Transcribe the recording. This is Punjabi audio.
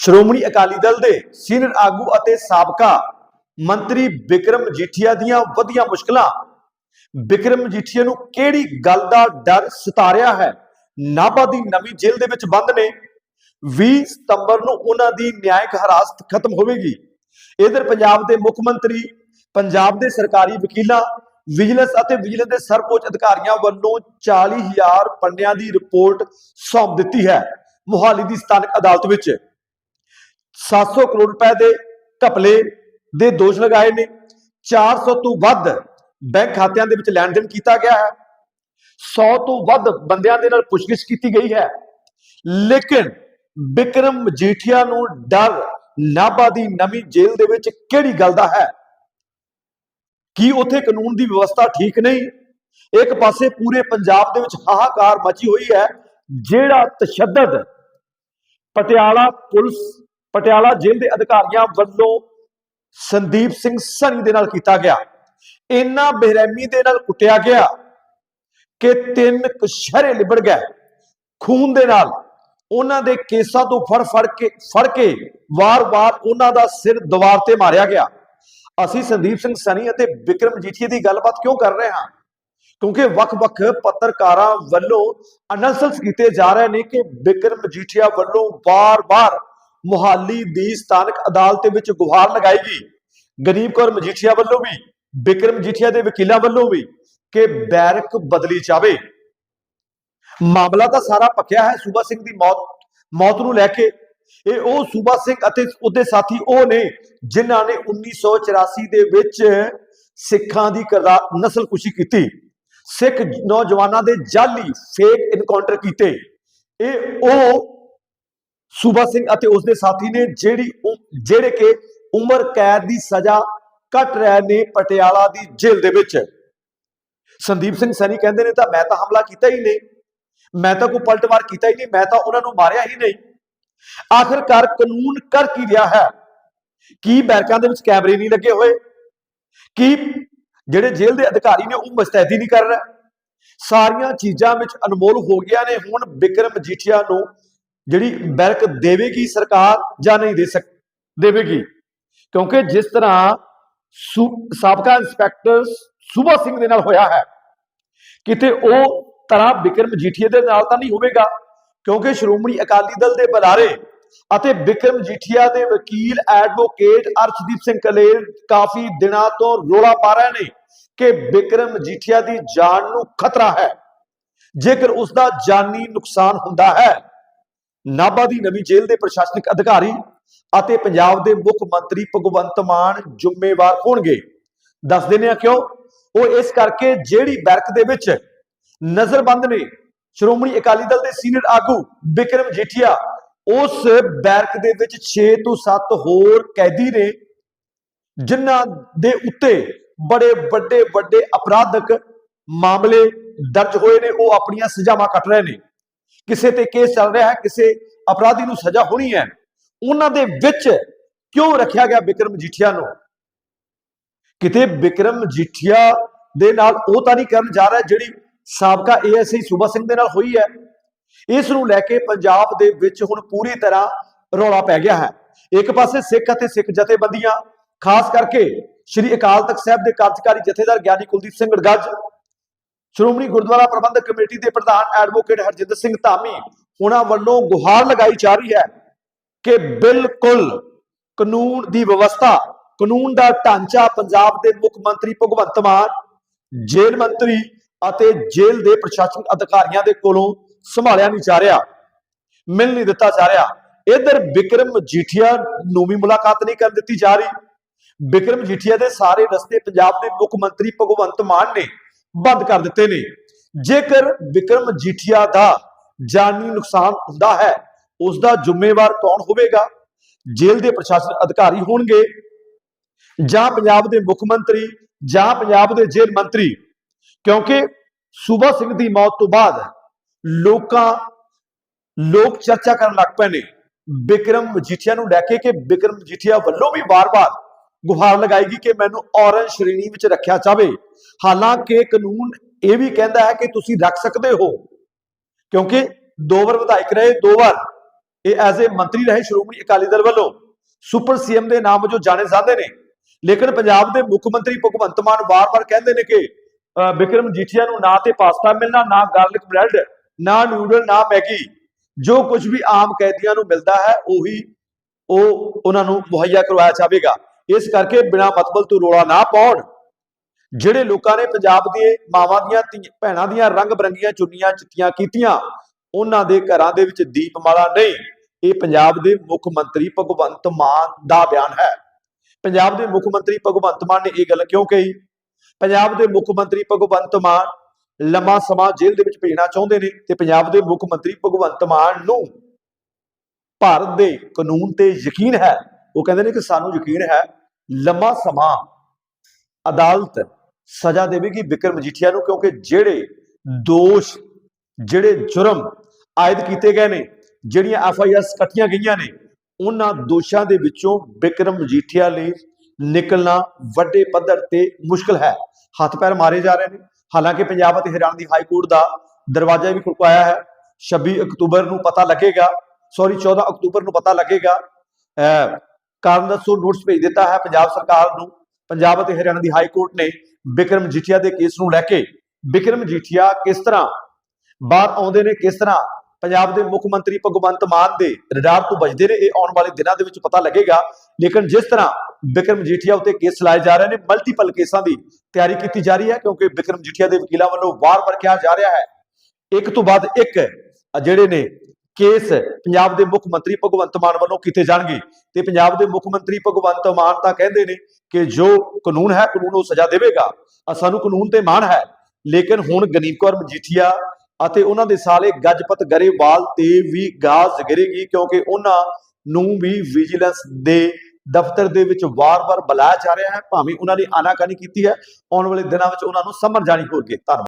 ਸ਼੍ਰੋਮਣੀ ਅਕਾਲੀ ਦਲ ਦੇ ਸੀਨੀਅਰ ਆਗੂ ਅਤੇ ਸਾਬਕਾ ਮੰਤਰੀ ਵਿਕਰਮ ਮਜੀਠੀਆ ਦੀਆਂ ਵਧੀਆਂ ਮੁਸ਼ਕਲਾਂ। ਵਿਕਰਮ ਮਜੀਠੀਆ ਨੂੰ ਕਿਹੜੀ ਗੱਲ ਦਾ ਡਰ ਸਤਾਰਿਆ ਹੈ? ਨਾਭਾ ਦੀ ਨਵੀਂ ਜੇਲ੍ਹ ਦੇ ਵਿੱਚ ਬੰਦ ਨੇ। 20 ਸਤੰਬਰ ਨੂੰ ਉਹਨਾਂ ਦੀ ਨਿਆਇਕ ਹਿਰਾਸਤ ਖਤਮ ਹੋਵੇਗੀ। ਇਧਰ ਪੰਜਾਬ ਦੇ ਮੁੱਖ ਮੰਤਰੀ, ਪੰਜਾਬ ਦੇ ਸਰਕਾਰੀ ਵਕੀਲਾਂ, ਵਿਜੀਲੈਂਸ ਅਤੇ ਵਿਜੀਲੈਂਸ ਦੇ ਸਰਵਉੱਚ ਅਧਿਕਾਰੀਆਂ ਵੱਲੋਂ 40000 ਪੰਨਿਆਂ ਦੀ ਰਿਪੋਰਟ ਸੌਂਪ ਦਿੱਤੀ ਹੈ। ਮੁਹਾਲੀ ਦੀ ਸਥਾਨਕ ਅਦਾਲਤ ਵਿੱਚ 700 ਕਰੋੜ ਰੁਪਏ ਦੇ ਘਪਲੇ ਦੇ ਦੋਸ਼ ਲਗਾਏ ਨੇ। 400 ਤੋਂ ਵੱਧ ਬੈਂਕ ਖਾਤਿਆਂ ਦੇ ਵਿੱਚ ਲੈਣ ਦੇਣ ਕੀਤਾ ਗਿਆ ਹੈ। 100 ਤੋਂ ਵੱਧ ਬੰਦਿਆਂ ਦੇ ਨਾਲ ਪੁੱਛਗਿੱਛ ਕੀਤੀ ਗਈ ਹੈ। ਲੇਕਿਨ ਵਿਕਰਮ ਮਜੀਠੀਆ ਨੂੰ ਡਰ ਨਾਭਾ ਦੀ ਨਵੀਂ ਜੇਲ੍ਹ ਦੇ ਵਿੱਚ ਕਿਹੜੀ ਗੱਲ ਦਾ ਹੈ? ਕੀ ਉੱਥੇ ਕਾਨੂੰਨ ਦੀ ਵਿਵਸਥਾ ਠੀਕ ਨਹੀਂ? ਇੱਕ ਪਾਸੇ ਪੂਰੇ ਪੰਜਾਬ ਦੇ ਵਿੱਚ ਹਾਹਾਕਾਰ ਮਚੀ ਹੋਈ ਹੈ, ਜਿਹੜਾ ਤਸ਼ੱਦਦ ਪਟਿਆਲਾ ਪੁਲਿਸ ਪਟਿਆਲਾ ਜੇਲ੍ਹ ਦੇ ਅਧਿਕਾਰੀਆਂ ਵੱਲੋਂ ਸੰਦੀਪ ਸਿੰਘ ਸਨੀ ਦੇ ਨਾਲ ਕੀਤਾ ਗਿਆ। ਇੰਨਾ ਬੇਰਹਿਮੀ ਦੇ ਨਾਲ ਕੁੱਟਿਆ ਗਿਆ ਕਿ ਤਿੰਨ ਕਸ਼ਹਿਰੇ ਲਿਬੜ ਗਏ। ਖੂਨ ਦੇ ਨਾਲ ਉਹਨਾਂ ਦੇ ਕੇਸਾਂ ਤੋਂ ਫੜ ਫੜ ਕੇ ਫੜ ਕੇ ਵਾਰ-ਵਾਰ ਉਹਨਾਂ ਦਾ ਸਿਰ ਦੀਵਾਰ ਤੇ ਮਾਰਿਆ ਗਿਆ। ਅਸੀਂ ਸੰਦੀਪ ਸਿੰਘ ਸਨੀ ਅਤੇ ਵਿਕਰਮ ਜੀਠੀਆ ਦੀ ਗੱਲਬਾਤ ਕਿਉਂ ਕਰ ਰਹੇ ਹਾਂ? ਕਿਉਂਕਿ ਵੱਖ-ਵੱਖ ਪੱਤਰਕਾਰਾਂ ਵੱਲੋਂ ਅਨਾਲਿਸਿਸ ਕੀਤੇ ਜਾ ਰਹੇ ਨੇ ਕਿ ਵਿਕਰਮ ਜੀਠੀਆ ਵੱਲੋਂ ਵਾਰ-ਵਾਰ ਮੁਹਾਲੀ ਦੀ ਸਥਾਨਕ ਅਦਾਲਤ ਵਿੱਚ ਗੁਹਾਰ ਲਗਾਈ ਗਈ ਗਰੀਬ ਕੌਰ ਮਜੀਠੀਆ ਵੱਲੋਂ ਵੀ ਵਿਕਰਮ ਮਜੀਠੀਆ ਦੇ ਵਕੀਲਾਂ ਵੱਲੋਂ ਵੀ ਕਿ ਬੈਰਕ ਬਦਲੀ ਜਾਵੇ। ਮਾਮਲਾ ਤਾਂ ਸਾਰਾ ਪੱਕਿਆ ਹੈ, ਸੂਬਾ ਸਿੰਘ ਦੀ ਮੌਤ ਮੌਤ ਨੂੰ ਲੈ ਕੇ। ਇਹ ਉਹ ਸੂਬਾ ਸਿੰਘ ਅਤੇ ਉਹਦੇ ਸਾਥੀ, ਉਹ ਨੇ ਜਿਨ੍ਹਾਂ ਨੇ 1984 ਦੇ ਵਿੱਚ ਸਿੱਖਾਂ ਦੀ ਨਸਲਕੁਸ਼ੀ ਕੀਤੀ। ਸਿੱਖ ਨੌਜਵਾਨਾਂ ਦੇ ਜਾਲੀ ਫੇਕ ਇਨਕਾਊਂਟਰ ਕੀਤੇ। ਇਹ ਉਹ ਸੂਬਾ ਸਿੰਘ ਅਤੇ ਉਸਦੇ ਸਾਥੀ ਨੇ ਜਿਹੜੀ ਜਿਹੜੇ ਕਿ ਉਮਰ ਕੈਦ ਦੀ ਸਜ਼ਾ ਕੱਟ ਰਹੇ ਨੇ ਪਟਿਆਲਾ ਦੀ ਜੇਲ੍ਹ ਦੇ ਵਿੱਚ। ਸੰਦੀਪ ਸਿੰਘ ਸੈਣੀ ਕਹਿੰਦੇ ਨੇ, ਤਾਂ ਮੈਂ ਤਾਂ ਹਮਲਾ ਕੀਤਾ ਹੀ ਨਹੀਂ। ਮੈਂ ਤਾਂ ਕੋਈ ਪਲਟਵਾਰ ਕੀਤਾ ਹੀ ਨਹੀਂ, ਮੈਂ ਤਾਂ ਉਹਨਾਂ ਨੂੰ ਮਾਰਿਆ ਹੀ ਨਹੀਂ। ਆਖਰਕਾਰ ਕਾਨੂੰਨ ਕਰ ਕੀ ਰਿਹਾ ਹੈ? ਕੀ ਬੈਰਕਾਂ ਦੇ ਵਿੱਚ ਕੈਮਰੇ ਨਹੀਂ ਲੱਗੇ ਹੋਏ? ਕੀ ਜਿਹੜੇ ਜੇਲ੍ਹ ਦੇ ਅਧਿਕਾਰੀ ਨੇ, ਉਹ ਮੁਸਤੈਦੀ ਨਹੀਂ ਕਰ ਰਹੇ? ਸਾਰੀਆਂ ਚੀਜ਼ਾਂ ਵਿੱਚ ਅਨਮੋਲ ਹੋ ਗਿਆ ਨੇ। ਹੁਣ ਬਿਕਰਮ ਮਜੀਠੀਆ ਨੂੰ ਜਿਹੜੀ ਬੈਰਕ ਦੇਵੇਗੀ ਸਰਕਾਰ ਜਾਂ ਨਹੀਂ ਦੇ ਸਕ, ਦੇਵੇਗੀ। ਕਿਉਂਕਿ ਜਿਸ ਤਰ੍ਹਾਂ ਸਾਬਕਾ ਇੰਸਪੈਕਟਰ ਸੂਬਾ ਸਿੰਘ ਦੇ ਨਾਲ ਹੋਇਆ ਹੈ, ਕਿਤੇ ਉਹ ਤਰ੍ਹਾਂ ਵਿਕਰਮ ਜੀਠੀਏ ਦੇ ਨਾਲ ਤਾਂ ਨਹੀਂ ਹੋਵੇਗਾ, ਕਿਉਂਕਿ ਸ਼੍ਰੋਮਣੀ ਅਕਾਲੀ ਦਲ ਦੇ ਬੁਲਾਰੇ ਅਤੇ ਬਿਕਰਮ ਜੀਠੀਆ ਦੇ ਵਕੀਲ ਐਡਵੋਕੇਟ ਅਰਸ਼ਦੀਪ ਸਿੰਘ ਕਲੇਰ ਕਾਫੀ ਦਿਨਾਂ ਤੋਂ ਰੋਲਾ ਪਾ ਰਹੇ ਨੇ ਕਿ ਬਿਕਰਮ ਜੀਠੀਆ ਦੀ ਜਾਨ ਨੂੰ ਖਤਰਾ ਹੈ। ਜੇਕਰ ਉਸ ਦਾ ਜਾਨੀ ਨੁਕਸਾਨ ਹੁੰਦਾ ਹੈ ਨਾਭਾ ਦੀ ਨਵੀਂ ਜੇਲ੍ਹ ਦੇ ਪ੍ਰਸ਼ਾਸਨਿਕ ਅਧਿਕਾਰੀ ਅਤੇ ਪੰਜਾਬ ਦੇ ਮੁੱਖ ਮੰਤਰੀ ਭਗਵੰਤ ਮਾਨ ਜ਼ਿੰਮੇਵਾਰ ਹੋਣਗੇ। ਦੱਸ ਦਿੰਦੇ ਆ ਕਿਉਂ? ਉਹ ਇਸ ਕਰਕੇ ਜਿਹੜੀ ਬੈਰਕ ਦੇ ਵਿੱਚ ਨਜ਼ਰਬੰਦ ਨੇ, ਸ਼੍ਰੋਮਣੀ ਅਕਾਲੀ ਦਲ ਦੇ ਸੀਨੀਅਰ ਆਗੂ ਬਿਕਰਮ ਜੇਠੀਆ, ਉਸ ਬੈਰਕ ਦੇ ਵਿੱਚ 6 ਤੋਂ 7 ਹੋਰ ਕੈਦੀ ਨੇ, ਜਿਨ੍ਹਾਂ ਦੇ ਉੱਤੇ ਬੜੇ ਵੱਡੇ ਵੱਡੇ ਅਪਰਾਧਕ ਮਾਮਲੇ ਦਰਜ ਹੋਏ ਨੇ, ਉਹ ਆਪਣੀਆਂ ਸਜ਼ਾਵਾਂ ਕੱਟ ਰਹੇ ਨੇ। ਕਿਸੇ ਤੇ ਕੇਸ ਚੱਲ ਰਿਹਾ ਹੈ, ਕਿਸੇ ਅਪਰਾਧੀ ਨੂੰ ਸਜ਼ਾ ਹੋਣੀ ਹੈ। ਉਹਨਾਂ ਦੇ ਵਿੱਚ ਕਿਉਂ ਰੱਖਿਆ ਗਿਆ ਵਿਕਰਮ ਜੀਠੀਆ ਨੂੰ? ਕਿਤੇ ਵਿਕਰਮ ਜੀਠੀਆ ਦੇ ਨਾਲ ਉਹ ਤਾਂ ਨਹੀਂ ਕਰਨ ਜਾ ਰਿਹਾ ਜਿਹੜੀ ਸਾਬਕਾ ਏਐਸਆਈ ਸੂਬਾ ਸਿੰਘ ਦੇ ਨਾਲ ਹੋਈ ਹੈ। ਇਸ ਨੂੰ ਲੈ ਕੇ ਪੰਜਾਬ ਦੇ ਵਿੱਚ ਹੁਣ ਪੂਰੀ ਤਰ੍ਹਾਂ ਰੌਲਾ ਪੈ ਗਿਆ ਹੈ। ਇੱਕ ਪਾਸੇ ਸਿੱਖ ਅਤੇ ਸਿੱਖ ਜਥੇਬੰਦੀਆਂ, ਖਾਸ ਕਰਕੇ ਸ੍ਰੀ ਅਕਾਲ ਤਖਤ ਸਾਹਿਬ ਦੇ ਕਾਰਜਕਾਰੀ ਜਥੇਦਾਰ ਗਿਆਨੀ ਕੁਲਦੀਪ ਸਿੰਘ ਗੜਗੱਜ ਸ਼੍ਰੋਮਣੀ ਗੁਰਦੁਆਰਾ ਪ੍ਰਬੰਧਕ ਕਮੇਟੀ ਦੇ ਪ੍ਰਧਾਨ ਐਡਵੋਕੇਟ ਹਰਜਿੰਦਰ ਸਿੰਘ ਧਾਮੀ ਉਹਨਾਂ ਵੱਲੋਂ ਗੁਹਾਰ ਲਗਾਈ ਜਾ ਰਹੀ ਹੈ ਕਿ ਬਿਲਕੁਲ ਕਾਨੂੰਨ ਦੀ ਵਿਵਸਥਾ, ਕਾਨੂੰਨ ਦਾ ਢਾਂਚਾ ਪੰਜਾਬ ਦੇ ਮੁੱਖ ਮੰਤਰੀ ਭਗਵੰਤ ਮਾਨ, ਜੇਲ੍ਹ ਮੰਤਰੀ ਅਤੇ ਜੇਲ੍ਹ ਦੇ ਪ੍ਰਸ਼ਾਸਨਿਕ ਅਧਿਕਾਰੀਆਂ ਦੇ ਕੋਲੋਂ ਸੰਭਾਲਿਆ ਨਹੀਂ ਜਾ ਰਿਹਾ, ਮਿਲ ਨਹੀਂ ਦਿੱਤਾ ਜਾ ਰਿਹਾ। ਇਧਰ ਵਿਕਰਮ ਜੀਠੀਆ ਨੂੰ ਵੀ ਮੁਲਾਕਾਤ ਨਹੀਂ ਕਰਨ ਦਿੱਤੀ ਜਾ ਰਹੀ। ਵਿਕਰਮ ਜੀਠੀਆ ਦੇ ਸਾਰੇ ਰਸਤੇ ਪੰਜਾਬ ਦੇ ਮੁੱਖ ਮੰਤਰੀ ਭਗਵੰਤ ਮਾਨ ਨੇ ਬੰਦ ਕਰ ਦਿੱਤੇ ਨੇ। ਜੇਕਰ ਵਿਕਰਮ ਜੀਠੀਆ ਦਾ ਜਾਨੀ ਨੁਕਸਾਨ ਹੁੰਦਾ ਹੈ ਉਸ ਦਾ ਜ਼ਿੰਮੇਵਾਰ ਕੌਣ ਹੋਵੇਗਾ? ਜੇਲ੍ਹ ਦੇ ਪ੍ਰਸ਼ਾਸਨ ਅਧਿਕਾਰੀ ਹੋਣਗੇ ਜਾਂ ਪੰਜਾਬ ਦੇ ਮੁੱਖ ਮੰਤਰੀ ਜਾਂ ਪੰਜਾਬ ਦੇ ਜੇਲ੍ਹ ਮੰਤਰੀ? ਕਿਉਂਕਿ ਸੂਬਾ ਸਿੰਘ ਦੀ ਮੌਤ ਤੋਂ ਬਾਅਦ ਲੋਕਾਂ, ਲੋਕ ਚਰਚਾ ਕਰਨ ਲੱਗ ਪਏ ਨੇ। ਵਿਕਰਮ ਮਜੀਠੀਆ ਨੂੰ ਲੈ ਕੇ ਕਿ ਵਿਕਰਮ ਮਜੀਠੀਆ ਵੱਲੋਂ ਵੀ ਵਾਰ-ਵਾਰ ਗੁਹਾਰ ਲਗਾਏਗੀ ਕਿ ਮੈਨੂੰ ਔਰੰਜ ਸ਼੍ਰੇਣੀ ਵਿੱਚ ਰੱਖਿਆ ਜਾਵੇ। ਹਾਲਾਂਕਿ ਕਾਨੂੰਨ ਇਹ ਵੀ ਕਹਿੰਦਾ ਹੈ ਕਿ ਤੁਸੀਂ ਰੱਖ ਸਕਦੇ ਹੋ ਕਿਉਂਕਿ ਦੋ ਵਾਰ ਵਿਧਾਇਕ ਰਹੇ ਦੋ ਵਾਰ। ਇਹ ਐਜ਼ ਏ ਮੰਤਰੀ ਰਹੇ ਸ਼੍ਰੋਮਣੀ ਅਕਾਲੀ ਦਲ ਵੱਲੋਂ। ਸੁਪਰ ਸੀਐਮ ਦੇ ਨਾਮ ਵਜੋਂ ਜਾਣੇ ਜਾਂਦੇ ਨੇ। ਲੇਕਿਨ ਪੰਜਾਬ ਦੇ ਮੁੱਖ ਮੰਤਰੀ ਭਗਵੰਤ ਮਾਨ ਵਾਰ-ਵਾਰ ਕਹਿੰਦੇ ਨੇ ਕਿ ਅਹ, ਬਿਕਰਮ ਜੀਠੀਆ ਨੂੰ ਨਾ ਤੇ ਪਾਸਤਾ ਮਿਲਣਾ ਨਾ ਗਾਰਲਿਕ ਬ੍ਰੈਡ ਨਾ ਨੂਡਲ ਨਾ ਮੈਗੀ। ਜੋ ਕੁਝ ਵੀ ਆਮ ਕੈਦੀਆਂ ਨੂੰ ਮਿਲਦਾ ਹੈ ਉਹੀ ਉਹ ਉਹਨਾਂ ਨੂੰ ਮੁਹੱਈਆ ਕਰਵਾਇਆ ਜਾਵੇਗਾ। ਇਸ ਕਰਕੇ ਬਿਨਾਂ ਮਤਲਬ ਤੋਂ ਰੋਲਾ ਨਾ ਪਾਉਣ। ਜਿਹੜੇ ਲੋਕਾਂ ਨੇ ਪੰਜਾਬ ਦੇ ਮਾਵਾਂ ਦੀਆਂ ਧੀ- ਭੈਣਾਂ ਦੀਆਂ ਰੰਗ ਬਰੰਗੀਆਂ ਚੁੰਨੀਆਂ ਚਿੱਟੀਆਂ ਕੀਤੀਆਂ, ਉਹਨਾਂ ਦੇ ਘਰਾਂ ਦੇ ਵਿੱਚ ਦੀਪਮਾਲਾ ਨਹੀਂ। ਇਹ ਪੰਜਾਬ ਦੇ ਮੁੱਖ ਮੰਤਰੀ ਭਗਵੰਤ ਮਾਨ ਦਾ ਬਿਆਨ ਹੈ। ਪੰਜਾਬ ਦੇ ਮੁੱਖ ਮੰਤਰੀ ਭਗਵੰਤ ਮਾਨ ਨੇ ਇਹ ਗੱਲ ਕਿਉਂ ਕਹੀ? ਪੰਜਾਬ ਦੇ ਮੁੱਖ ਮੰਤਰੀ ਭਗਵੰਤ ਮਾਨ ਲੰਮਾ ਸਮਾਂ ਜੇਲ੍ਹ ਦੇ ਵਿੱਚ ਭੇਜਣਾ ਚਾਹੁੰਦੇ ਨੇ ਤੇ ਪੰਜਾਬ ਦੇ ਮੁੱਖ ਮੰਤਰੀ ਭਗਵੰਤ ਮਾਨ ਨੂੰ ਭਾਰਤ ਦੇ ਕਾਨੂੰਨ ਤੇ ਯਕੀਨ ਹੈ। ਉਹ ਕਹਿੰਦੇ ਨੇ ਕਿ ਸਾਨੂੰ ਯਕੀਨ ਹੈ ਲੰਮਾ ਸਮਾਂ ਅਦਾਲਤ ਸਜ਼ਾ ਦੇਵੇਗੀ ਵਿਕਰਮ ਮਜੀਠੀਆ ਨੂੰ, ਕਿਉਂਕਿ ਜਿਹੜੇ ਦੋਸ਼, ਜਿਹੜੇ ਜੁਰਮ ਆਇਦ ਕੀਤੇ ਗਏ ਨੇ, ਜਿਹੜੀਆਂ ਐਫ ਆਈ ਆਰ ਕੱਟੀਆਂ ਗਈਆਂ ਨੇ, ਉਹਨਾਂ ਦੋਸ਼ਾਂ ਦੇ ਵਿੱਚੋਂ ਵਿਕਰਮ ਮਜੀਠੀਆ ਲਈ ਨਿਕਲਣਾ ਵੱਡੇ ਪੱਧਰ ਤੇ ਮੁਸ਼ਕਲ ਹੈ। ਹੱਥ ਪੈਰ ਮਾਰੇ ਜਾ ਰਹੇ ਨੇ। ਹਾਲਾਂਕਿ ਪੰਜਾਬ ਅਤੇ ਹਰਿਆਣਾ ਦੀ ਹਾਈ ਕੋਰਟ ਦਾ ਦਰਵਾਜ਼ਾ ਵੀ ਖੁਲਕਾਇਆ ਹੈ। 26 ਅਕਤੂਬਰ ਨੂੰ ਪਤਾ ਲੱਗੇਗਾ ਸੌਰੀ 14 ਅਕਤੂਬਰ ਨੂੰ ਪਤਾ ਲੱਗੇਗਾ ਅਹ ਕਾਰਨ ਦੱਸੋ ਨੋਟਿਸ ਭੇਜ ਦਿੱਤਾ ਹੈ ਪੰਜਾਬ ਸਰਕਾਰ ਨੂੰ। ਪੰਜਾਬ ਅਤੇ ਹਰਿਆਣਾ ਦੀ ਹਾਈ ਕੋਰਟ ਨੇ ਵਿਕਰਮ ਜੀਠੀਆ ਦੇ ਕੇਸ ਨੂੰ ਲੈ ਕੇ ਵਿਕਰਮ ਜੀਠੀਆ ਕਿਸ ਤਰ੍ਹਾਂ ਬਾਹਰ ਆਉਂਦੇ ਨੇ, ਕਿਸ ਤਰ੍ਹਾਂ ਪੰਜਾਬ ਦੇ ਮੁੱਖ ਮੰਤਰੀ ਭਗਵੰਤ ਮਾਨ ਦੇ ਰਡਾਰ ਤੋਂ ਬਚਦੇ ਨੇ, ਇਹ ਆਉਣ ਵਾਲੇ ਦਿਨਾਂ ਦੇ ਵਿੱਚ ਪਤਾ ਲੱਗੇਗਾ। ਲੇਕਿਨ ਜਿਸ ਤਰ੍ਹਾਂ ਬਿਕਰਮ ਜੀਠੀਆ ਉੱਤੇ ਕੇਸ ਲਾਏ ਜਾ ਰਹੇ ਨੇ ਮਲਟੀਪਲ ਕੇਸਾਂ ਦੀ ਤਿਆਰੀ ਕੀਤੀ ਜਾ ਰਹੀ ਹੈ, ਕਿਉਂਕਿ ਬਿਕਰਮ ਜੀਠੀਆ ਦੇ ਵਕੀਲਾਂ ਵੱਲੋਂ ਵਾਰ-ਵਾਰ ਕਿਹਾ ਜਾ ਰਿਹਾ ਹੈ। ਇੱਕ ਤੋਂ ਬਾਅਦ ਇੱਕ ਜਿਹੜੇ ਨੇ ਕੇਸ ਪੰਜਾਬ ਦੇ ਮੁੱਖ ਮੰਤਰੀ ਭਗਵੰਤ ਮਾਨ ਵੱਲੋਂ ਕੀਤੇ ਜਾਣਗੇ। ਤੇ ਪੰਜਾਬ ਦੇ ਮੁੱਖ ਮੰਤਰੀ ਭਗਵੰਤ ਮਾਨ ਤਾਂ ਕਹਿੰਦੇ ਨੇ ਕਿ ਜੋ ਕਾਨੂੰਨ ਹੈ, ਕਾਨੂੰਨ ਉਹ ਸਜ਼ਾ ਦੇਵੇਗਾ। ਅ ਸਾਨੂੰ ਕਾਨੂੰਨ ਤੇ ਮਾਣ ਹੈ। ਲੇਕਿਨ ਹੁਣ ਗਨੀਮ ਕੌਰ ਮਜੀਠੀਆ ਅਤੇ ਉਹਨਾਂ ਦੇ ਸਾਲੇ ਗੱਜਪਤ ਗਰੇਵਾਲ ਤੇ ਵੀ ਗਾਜ਼ ਗਿਰੇਗੀ ਕਿਉਂਕਿ ਉਹਨਾਂ ਨੂੰ ਵੀ ਵਿਜੀਲੈਂਸ ਦੇ ਦਫ਼ਤਰ ਦੇ ਵਿੱਚ ਵਾਰ-ਵਾਰ ਬੁਲਾਇਆ ਜਾ ਰਿਹਾ ਹੈ। ਭਾਵੇਂ ਉਹਨਾਂ ਨੇ ਆਨਾਕਾਨੀ ਕੀਤੀ ਹੈ, ਆਉਣ ਵਾਲੇ ਦਿਨਾਂ ਵਿੱਚ ਉਹਨਾਂ ਨੂੰ ਸਮਝ ਜਾਣੀ ਹੋਵੇਗੀ। ਧੰਨਵਾਦ।